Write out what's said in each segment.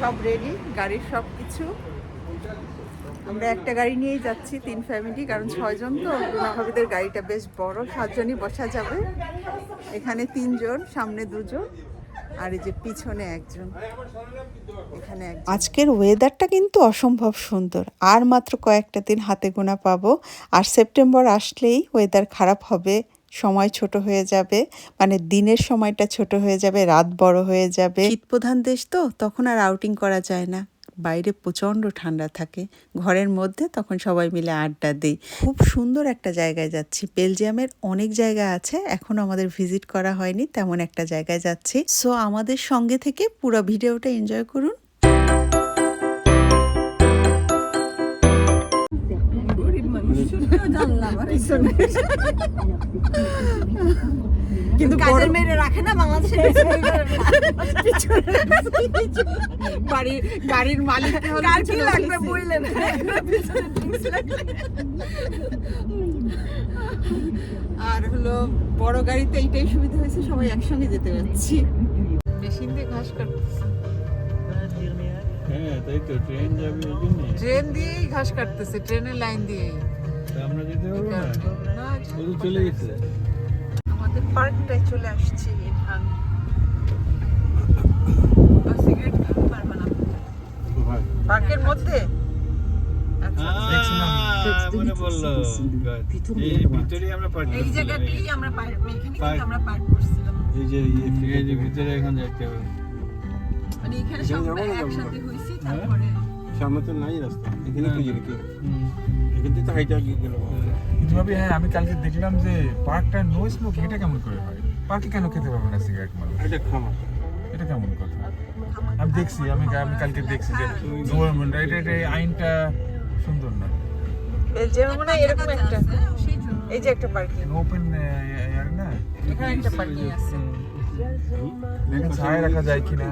সব রেডি গাড়ির সব কিছু। আমরা একটা গাড়ি নিয়েই যাচ্ছি, তিন ফ্যামিলি কারণ ছয়জন তো ভাবিদের গাড়িটা বেশ বড়, সাতজনই বসা যাবে। এখানে তিনজন, সামনে দুজন, আর এই যে পিছনে একজন। এখানে আজকের ওয়েদারটা কিন্তু অসম্ভব সুন্দর। আর মাত্র কয়েকটা দিন হাতে গোনা পাবো। আর সেপ্টেম্বর আসলেই ওয়েদার খারাপ হবে। সময় ছোট হয়ে যাবে মানে দিনের সময়টা ছোট হয়ে যাবে, রাত বড় হয়ে যাবে। শীতপ্রধান দেশ তো, তখন আর আউটিং করা যায় না। বাইরে প্রচণ্ড ঠান্ডা থাকে, ঘরের মধ্যে তখন সবাই মিলে আড্ডা দিই। খুব সুন্দর একটা জায়গায় যাচ্ছি, বেলজিয়ামের অনেক জায়গা আছে এখন আমাদের ভিজিট করা হয়নি, তেমন একটা জায়গায় যাচ্ছি। সো আমাদের সঙ্গে থেকে পুরো ভিডিওটা এনজয় করুন। কিন্তু কাজের মেয়েরা রাখে না বাংলাদেশে বাড়ি গাড়ির মালিক কার কি লাগবে বললেন আর হলো বড় গাড়িতে এইটাই সুবিধা হয়েছে সবাই একসঙ্গে যেতে পারছি। মেশিন দিয়ে ঘাস কাটতেছে। হ্যাঁ তাই তো ট্রেন যাবে ট্রেন দিয়েই ঘাস কাটতেছে ট্রেনের লাইন দিয়েই। আমরা যেতে পারব না? না, শুধু চলে গেছে আমাদের পার্কটায় চলে আসছি ইরফান সিগারেট খেতে পারবে না। পার্কের মধ্যে? আচ্ছা, এই ভিতরে আমরা পার্ক এই জায়গাটাই আমরা পার্ক এখানে পার্ক। কিন্তু আমরা পার্ক করছিলাম। এই যে এই ভিতরে এখন যাইতে হবে মানে এখানে সব একসাথে হয়েছি হ্যাঁ? তারপরে সামনে তো নাই রাস্তা। এখানে না, কি কি এখান থেকে তো হাইটা গিয়ে গেল কিন্তু ভাবি হ্যাঁ আমি কালকে দেখলাম যে পার্কটা নো স্মোকিং এটা কেমন করে হয়? পার্কে কেন খেতে পারবে না সিগারেট মানুষ? এটা খামা এটা কেমন কথা? আমি দেখছি আমি আমি কালকে দেখছি যে গভর্নমেন্ট এটা এটা আইনটা সুন্দর না। মনে এরকম একটা এই যে একটা পার্কিং ওপেন ইয়ার না? এখানে একটা পার্কিং আছে। রাখা যায় কিনা?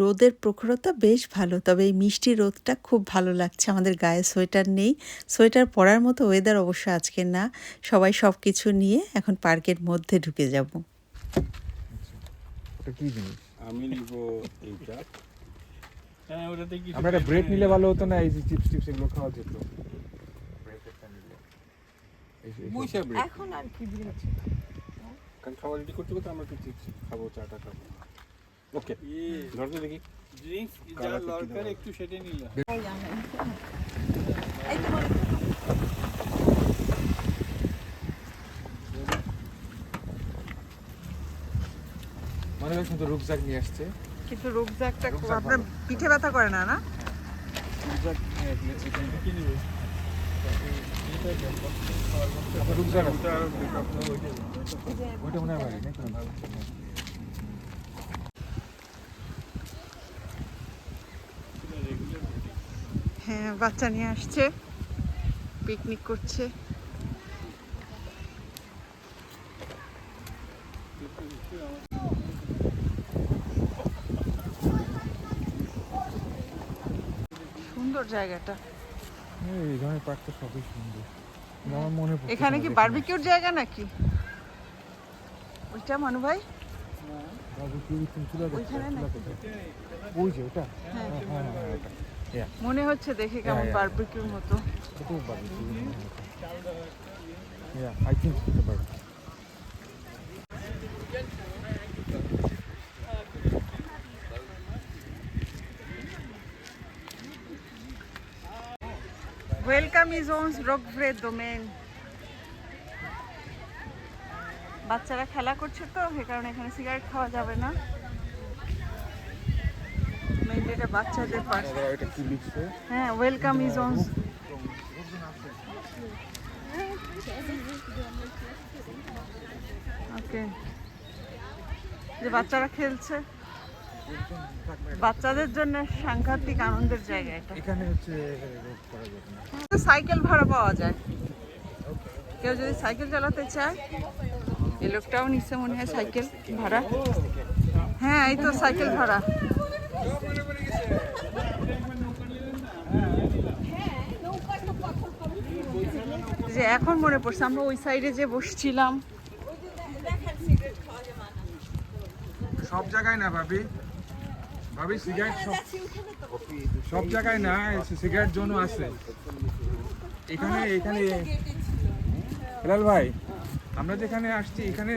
রোদের প্রখরতা বেশ ভালো তবে এই মিষ্টি রোদটা খুব ভালো লাগছে। আমাদের গায়ে সোয়েটার নেই। সোয়েটার পরার মতো ওয়েদার অবশ্য আজকে না। সবাই সব কিছু নিয়ে এখন পার্কের মধ্যে ঢুকে যাব। ওটা কি জিনিস? আমি নিব এইটা। হ্যাঁ ওটাতে কিছু আমরা একটা ব্রেড নিলে ভালো হতো না এই যে চিপস টিপস এগুলো খাওয়া যেত। ব্রেড এখন আর কি কারণ খাওয়া রেডি করতে করতে আমরা একটু চিপস খাব চাটা খাব। ওকে ধরতে দেখি। ড্রিঙ্কস যা দরকার একটু সেটা নিলাম। মনে হয় শুধু রুকজাক নিয়ে আসছে। কিন্তু রুকজ্যাকটা খুব আপনার পিঠে ব্যথা করে না না? রুকজাক এটা কি নিবে আপনার রুকজাক আছে হ্যাঁ বাচ্চা নিয়ে আসছে। পিকনিক করছে। সুন্দর জায়গাটা। এই ধরনের পার্ক তো সবই সুন্দর আমার মনে পড়ছে এখানে কি। বারবিকিউর জায়গা নাকি ওইটা মানু ভাই? ওই যে ওটা হ্যাঁ। হ্যাঁ হ্যাঁ হ্যাঁ ওটা মনে হচ্ছে দেখে কেমন। বারবিকিউর মতো barbecue Yeah, I think it's a barbecue. Is ওনস রকভ্রে ডোমেন বাচ্চারা খেলা করছে তো সে কারণে এখানে সিগারেট খাওয়া যাবে না। মেইনলি এটা বাচ্চাদের পার্ক হ্যাঁ ওয়েলকাম ইজ ওকে যে বাচ্চারা খেলছে। বাচ্চাদের জন্য সাংঘাতিক আনন্দের জায়গা এটা। এখানে হচ্ছে সাইকেল ভাড়া পাওয়া যায়। কেউ যদি সাইকেল চালাতে চায় এই লোকটাও নিচ্ছে মনে হয় সাইকেল ভাড়া। হ্যাঁ এই তো সাইকেল ভাড়া। যে এখন মনে পড়ছে আমরা ওই সাইডে যে বসছিলাম। সব জায়গায় না ভাবি। ভাবি সিগারেট সব জায়গায় না সিগারেট জোনও আছে এখানে এখানে হেলাল ভাই, আমরা যেখানে আসছি, এখানে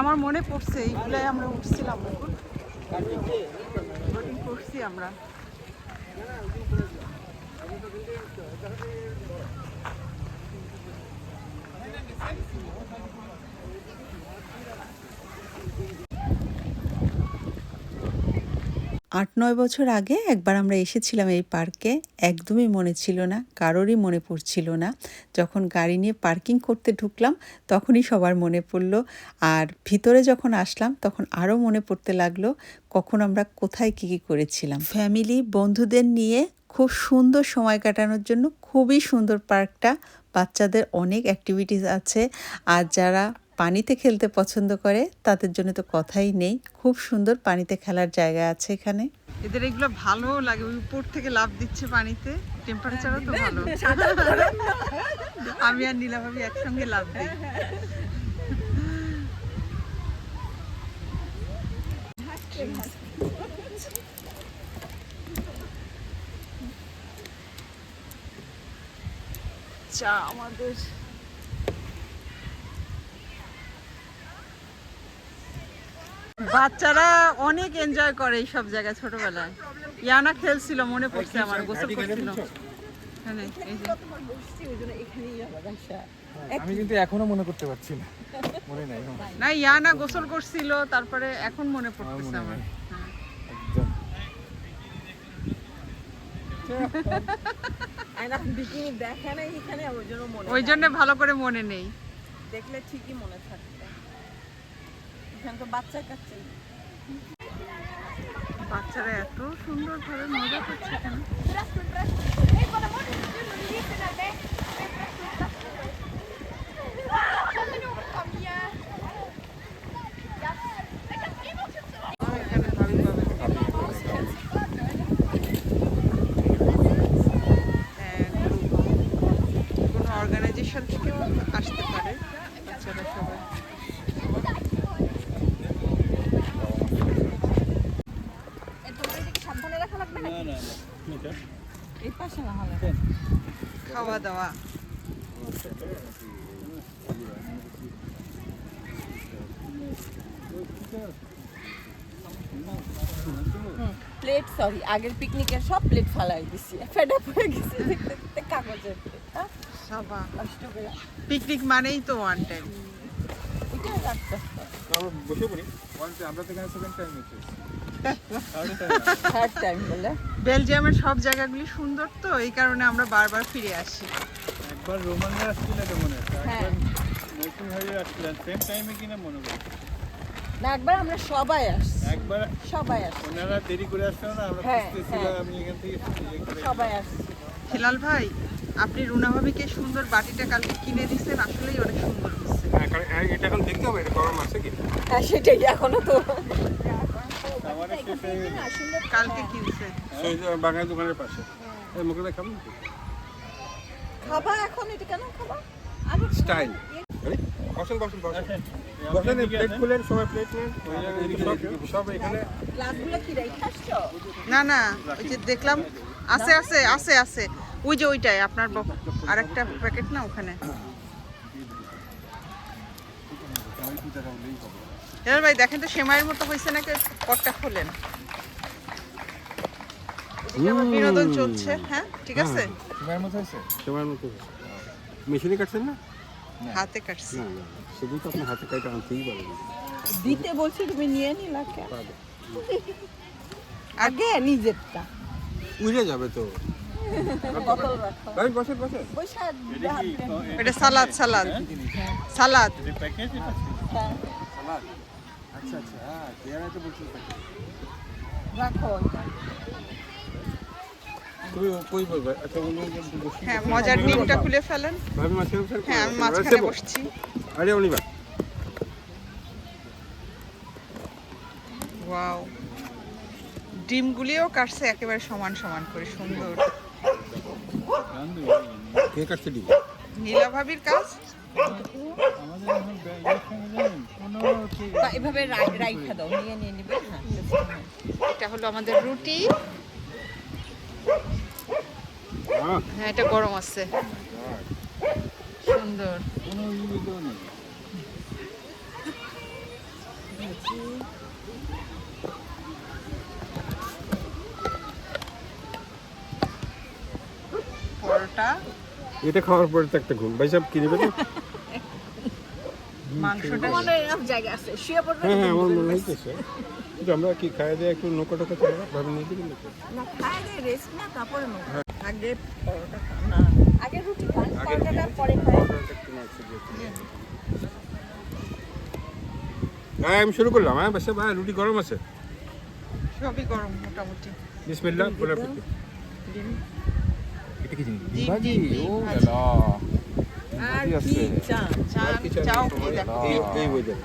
আমার মনে পড়ছে, এইগুলাই আমরা উঠছিলাম করছি আমরা। আট, নয় বছর আগে একবার আমরা এসেছিলাম এই পার্কে। একদমই মনে ছিল না, কারোরই মনে পড়ছিল না। যখন গাড়ি নিয়ে পার্কিং করতে ঢুকলাম, তখনই সবার মনে পড়ল। আর ভিতরে যখন আসলাম, তখন আরও মনে পড়তে লাগল, কখন আমরা কোথায় কী কী করেছিলাম। ফ্যামিলি বন্ধুদের নিয়ে খুব সুন্দর সময় কাটানোর জন্য খুবই সুন্দর পার্কটা। বাচ্চাদের অনেক অ্যাক্টিভিটিস আছে। আর যারা পানিতে খেলতে পছন্দ করে, তাদের জন্য তো কথাই নেই। খুব সুন্দর পানিতে খেলার জায়গা আছে এখানে। এদের এগুলো ভালো লাগে। উপর থেকে লাভ দিচ্ছে পানিতে। টেম্পারেচারও তো ভালো। আমি আর নীলা ভাবি একসঙ্গে লাভ দিই। চা আমাদের। বাচ্চারা অনেক এনজয় করে এই সব জায়গায় ছোটবেলায়। ইয়ানা খেলছিল মনে পড়ছে আমার গোসল করছিল। এখানে, এই যে। আমি কিন্তু এখনও মনে করতে পারছি না। মনে নাই না ইয়ানা গোসল করছিল তারপরে এখন মনে পড়তেছে আমার হ্যাঁ। একদম আয়না বিকিনি দেখে না এখানে ওই জন্য মনে ভালো করে মনে নেই। দেখলে ঠিকই মনে থাকবে। এখানে তো বাচ্চা কাচ্চা। বাচ্চারা এত সুন্দর ভাবে মজা করছে এখানে ভাবি পাবে। হ্যাঁ, কোনো অর্গানাইজেশন থেকেও আসতে পারে বাচ্চারা সবাই তোমার এদিকে সাবধানে রাখা লাগবে না না না না এই পাশে না হলে খাওয়া দাওয়া। প্লেট সরি আগের পিকনিকের সব প্লেট ফালাই দিছি। ফেড আপ হয়ে গেছে দেখতে দেখতে কাগজের প্লেট হ্যাঁ? সাবা। কষ্ট করে। পিকনিক মানেই তো ওয়ান টাইম এটা রাখতে আমরা তো এখানে সেকেন্ড টাইম এসেছি। থার্ড টাইম বলে। বেলজিয়ামের সব জায়গাগুলি সুন্দর তো এই কারণে আমরা বারবার ফিরে আসি। একবার রোমানরা আসছিল তো মনে হ্যাঁ। আসছিলেন সেম টাইমে কিনা মনে পড়ছে না একবার আমরা সবাই আসছি। একবার সবাই আসছি। ওনারা দেরি করে আসছিল না আমরা হ্যাঁ, হ্যাঁ। আমি এখান থেকে সবাই আসছি। হেলাল ভাই আপনি রুনা ভাবিকে সুন্দর বাটিটা কালকে কিনে দিচ্ছেন আসলেই অনেক সুন্দর হচ্ছে হ্যাঁ এটা এখন দেখতে হবে এটা গরম আছে কি? হ্যাঁ সেটাই এখনও তো আমার শেষ হয়ে গেছে কালকে কিনছে বাগানের দোকানের পাশে। এই মুখে দেখাবো নাকি? খাবা এখন এটা কেন খাবা? আগে স্টাইল। বসেন বসেন বসেন। বসেন প্লেট খুলেন সবাই প্লেট নেন। সব- সব এখানে। গ্লাসগুলো কি রেখে না না ওই যে দেখলাম। আছে আছে আছে আছে। ওই যে ওইটাই আপনার আর একটা প্যাকেট না ওখানে? হেলাল ভাই দেখেন তো সেমাইয়ের মতো হয়েছে নাকি পটটা খোলেন। বিনোদন চলছে হ্যাঁ ঠিক আছে? তোমার মতো হয়েছে তোমার মতো মেশিনে কাটছেন না? হাতে কাটছি। শুধু তো আপনি হাতে কাটা আনতেই পারবেন দিতে বলছি তুমি নিয়ে নিলা কেন আগে নিজেরটা। উড়ে যাবে তো। এটা সালাদ সালাদ। সালাদ। প্যাকেজ আচ্ছা আচ্ছা হ্যাঁ তো বলছি রাখো তুমি কই বলবে? আচ্ছা অন্য হ্যাঁ মজার ডিমটা খুলে ফেলেন। ভাবি হ্যাঁ আমি মাঝখানে বসছি। আরে অনিবা ওয়াও। ডিমগুলিও কাটছে একেবারে সমান সমান করে সুন্দর। কে নীলা ভাবির কাজ? আমাদের এভাবে রাইখা দাও নিয়ে নিয়ে নিবে হ্যাঁ এটা হলো আমাদের রুটি। হ্যাঁ হ্যাঁ এটা গরম আছে। সুন্দর। পরোটা। এটা খাওয়ার পরে তো একটা ঘুম। ভাই সাহেব কি নেবে তো মাংসটা জায়গা আছে শুয়ে পড়বে হ্যাঁ হ্যাঁ আমার মনে হইতেছে কিন্তু আমরা কি খাওয়া দিয়ে একটু নৌকা টোকা চলে ভাবে নিয়ে দিবি না খায় রে রেস্ট না তারপরে আগে পরোটা না আগে রুটি খান পরোটাটা পরে খায় হ্যাঁ আমি শুরু করলাম হ্যাঁ বাসা ভাই রুটি গরম আছে? সবই গরম মোটামুটি। বিসমিল্লাহ বলে এটা কি জিনিস? ও ভাজি। আর কি চা এই ওয়েদার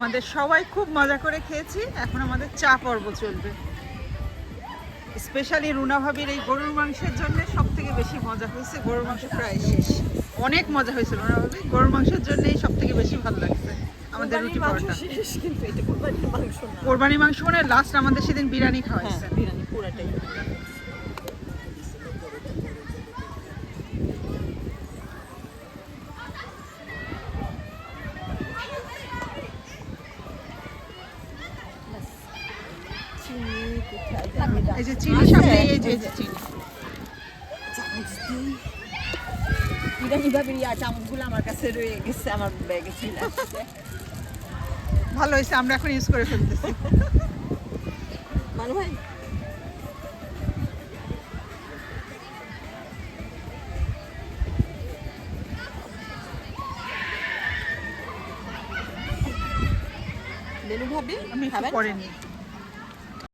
আমাদের সবাই খুব মজা করে খেয়েছি। এখন আমাদের চা পর্ব চলবে। স্পেশালি রুনা ভাবির এই গরুর মাংসের জন্য সব থেকে বেশি মজা হয়েছে। গরুর মাংস প্রায় শেষ। অনেক মজা হয়েছে রুনা ভাবি। গরুর মাংসের জন্যই সব থেকে বেশি ভালো লাগছে। আমাদের রুটি পরোটা। কিন্তু এটা কোরবানির মাংস না। কোরবানি মাংস মানে লাস্ট আমাদের সেদিন বিরিয়ানি হ্যাঁ খাওয়াইছে বিরিয়ানি পুরাটাই চিনি কোথায় জানি না। এই যে চিনি সামনে এই যে এই যে চিনি চামচ দিই। বিরিয়ানি ভাবির ইয়া চামচগুলো আমার কাছে রয়ে গেছে আমার ব্যাগে ছিল ভালো হয়েছে আমরা এখন ইউজ করে ফেলতেছি। ভাই? ভাবি আমি পরে নিই।